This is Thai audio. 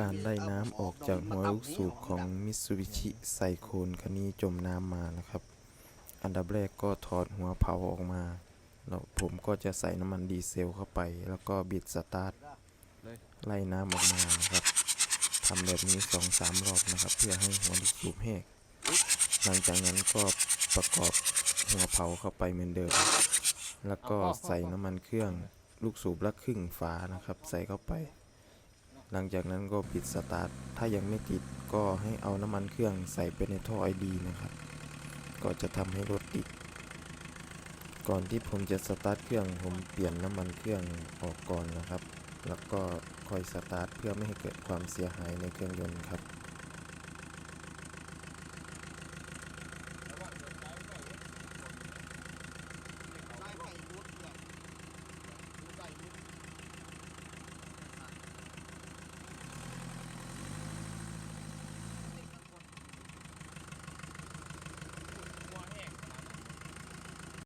การไล่น้ำออกจากหัวลูกสูบของมิตซูบิชิไซโคนคันนี้จมน้ำมานะครับ อันดับแรกก็ถอดหัวเผาออกมา แล้วผมก็จะใส่น้ำมันดีเซลเข้าไป แล้วก็บิดสตาร์ทไล่น้ำออกมาครับทำแบบนี้สองสามรอบนะครับ เพื่อให้หัวลูกสูบแห้งหลังจากนั้นก็ประกอบหัวเผาเข้าไปเหมือนเดิม แล้วก็ใส่น้ำมันเครื่องลูกสูบละครึ่งฝานะครับ ใส่เข้าไป หลังจากนั้นก็ปิดสตาร์ท ถ้ายังไม่ติดก็ให้เอาน้ำมันเครื่องใส่ไปในท่อไอดีนะครับ ก็จะทำให้รถติด ก่อนที่ผมจะสตาร์ทเครื่องผมเปลี่ยนน้ำมันเครื่องออกก่อนนะครับ แล้วก็ค่อยสตาร์ทเพื่อไม่ให้เกิดความเสียหายในเครื่องยนต์ครับ